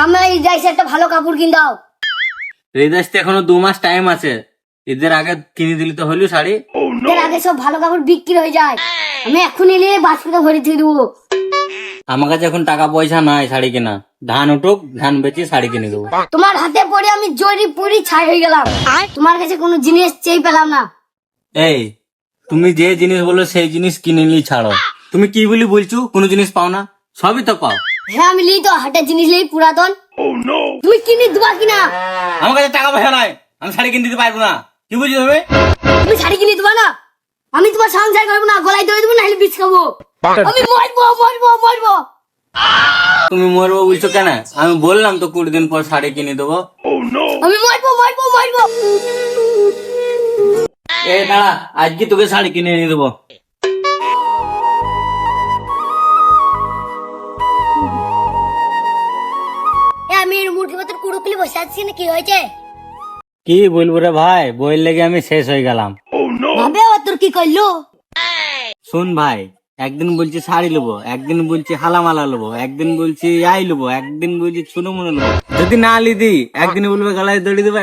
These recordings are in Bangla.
সামনে ঈদ একটা ভালো কাপড় কিন দাও। ঈদ আসতে এখনও দু মাস টাইম আছে। ঈদের আগে কিনে দিলি তো হইল শাড়ি। এর আগে সব ভালো কাপড় বিক্রি হয়ে যায়। আমি এখন এলে ভরে দিয়ে দেবো। আমার কাছে এখন টাকা পয়সা নাই শাড়ি কেনা। ধান উঠুক ধান বেচে শাড়ি কিনে দেবো। তোমার হাতে পড়ে আমি জরি পুরি ছাই হয়ে গেলাম। তোমার কাছে কোনো জিনিস চেয়ে পেলাম না। এই তুমি যে জিনিস বলো সেই জিনিস কিনে নিয়ে ছাড়ো। তুমি কি বলি বলছো? কোনো জিনিস পাও না? সবই তো পাও। হ্যাঁ আমি লিই তো হাটের জিনিস লিই পুরাতন। তুমি কিনে দেবা কিনা? আমার কাছে টাকা পয়সা নাই। আমি শাড়ি কিনে দিতে পারব না। কি বুঝছ তুমি? তুমি শাড়ি কিনে দেবা না? আমি তোমার সংসার করব না গলায় ধরে দেবো নাহলে বিষ খাব। আমি মরবো মরবো মরবো। তুমি মরবো বলছো কেন? আমি বললাম তো কুড়ি দিন পর শাড়ি কিনে দেবো। আমি মরবো মরবো মরবো। এই দাঁড়া আজকে তোকে শাড়ি কিনে এনে দেবো। বসে কি হয়েছে? কি বলব রে ভাই বইয়ের লেগে আমি শেষ হয়ে গেলাম। ভাবে ও তোর কি করল শুন ভাই একদিন বলছি শাড়ি নেব একদিন বলছি হালামালা একদিন বলছি আই একদিন বলছি ছোনো মনে যদি না লিদি একদিন বলবে গলায় দড়ি দেবে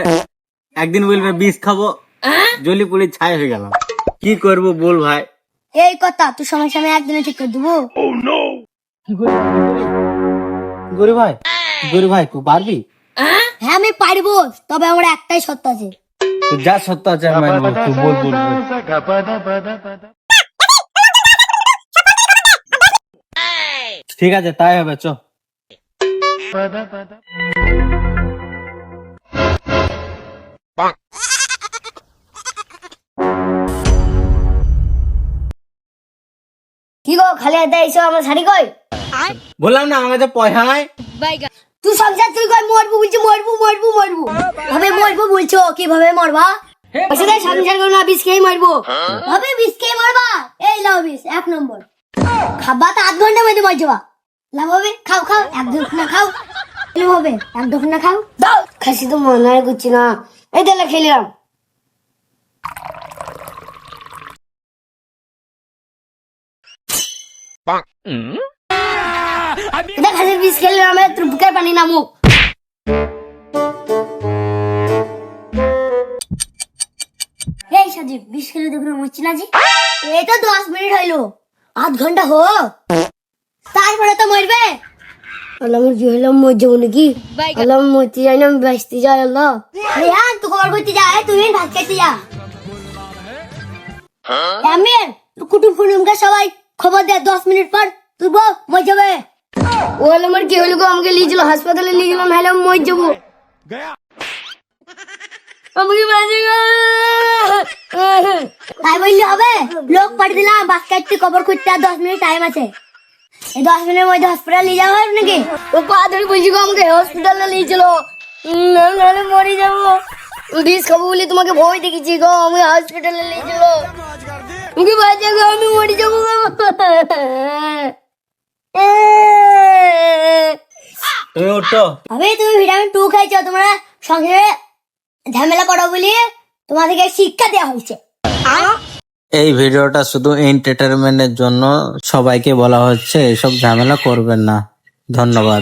একদিন বলবে বিষ খাব জলি পুড়ি ছাই হয়ে গেলাম। কি করব বল ভাই? এই কথা তুই সময় সময় একদিনে ঠিক করে দেবো। গরি ভাই? গরি ভাই তুই পারবি? হ্যাঁ আমি পারব তবে আমার একটাই সত্য আছে তুই যা সত্য আছে আমি মানবো তুই বল বল বল। ঠিক আছে তাই হবে চ কি গো খালি হাতে এসো আমার শাড়ি কই বললাম না আমার কাছে পয়সা নাই সংসার তুই কই মরবো, বলছি, মরবো মরবো মরবো। ভাবে মরবো, বলছো কীভাবে মরবা? পয়সা সংসার করব না, বিষ খেয়ে মরবো। ভাবে বিষ খেয়ে মরবা? এই লাও বিষ, এক নম্বর। খাবা তো আধ ঘণ্টা মধ্যে মরবা লাভ হবে? খাও খাও, এক দুখানা খাও। এরকম হবে? এক দুখানা খাও। দাও। খাসি তো মনে হয় করছি না। এই তাহলে খেলিলাম খাসির বিষ খেলে আমার তোর বুকের পানি নামুক। এই সাজিব বিষ খেলে দেখুন মরছি না জি। এই তো দশ মিনিট হইল। আধ ঘণ্টা হো তারপরে তো মরবে। আল্লাহ মুরগি হইলাম মর যাব নাকি? আল্লাহ মরতে যাই না আমি বাঁচতে যাই আল্লাহ। রেহান তুই খবর করতে যা তুই ভাত খেতে যা। আমির কুটুম কুটুমকে সবাই খবর দে দশ মিনিট পর তুই বল মর যাবে ও আমার কি হলো গো? আমাকে নিয়ে গেল হাসপাতালে নিয়ে গেলাম হ্যালো মর যাব। আমাকে বাজে গো। তাই বললে হবে? লোক পাঠিয়ে দিলাম বাস কাটতে খবর করতে আর দশ মিনিট টাইম আছে। এই দশ মিনিটের মধ্যে হসপিটাল নিয়ে যাওয়া হবে নাকি? ও পা ধরে বলছি গো আমাকে হসপিটালে নিয়ে চলো। উম, নাহলে মরে যাব। বিষ খাব বলে তোমাকে ভয় দেখেছি গো আমি হসপিটালে নিয়ে চলো। আমাকে বাজে গো আমি মরে যাব তুমি উঠো। আমি তুমি ভিটামিন টু খাইছো তোমরা সংসারে ঝামেলা করো বলি তোমাদেরকে শিক্ষা দেওয়া হয়েছে। এই ভিডিওটা শুধু এন্টারটেনমেন্টের জন্য সবাইকে বলা হচ্ছে এসব ঝামেলা করবেন না। ধন্যবাদ।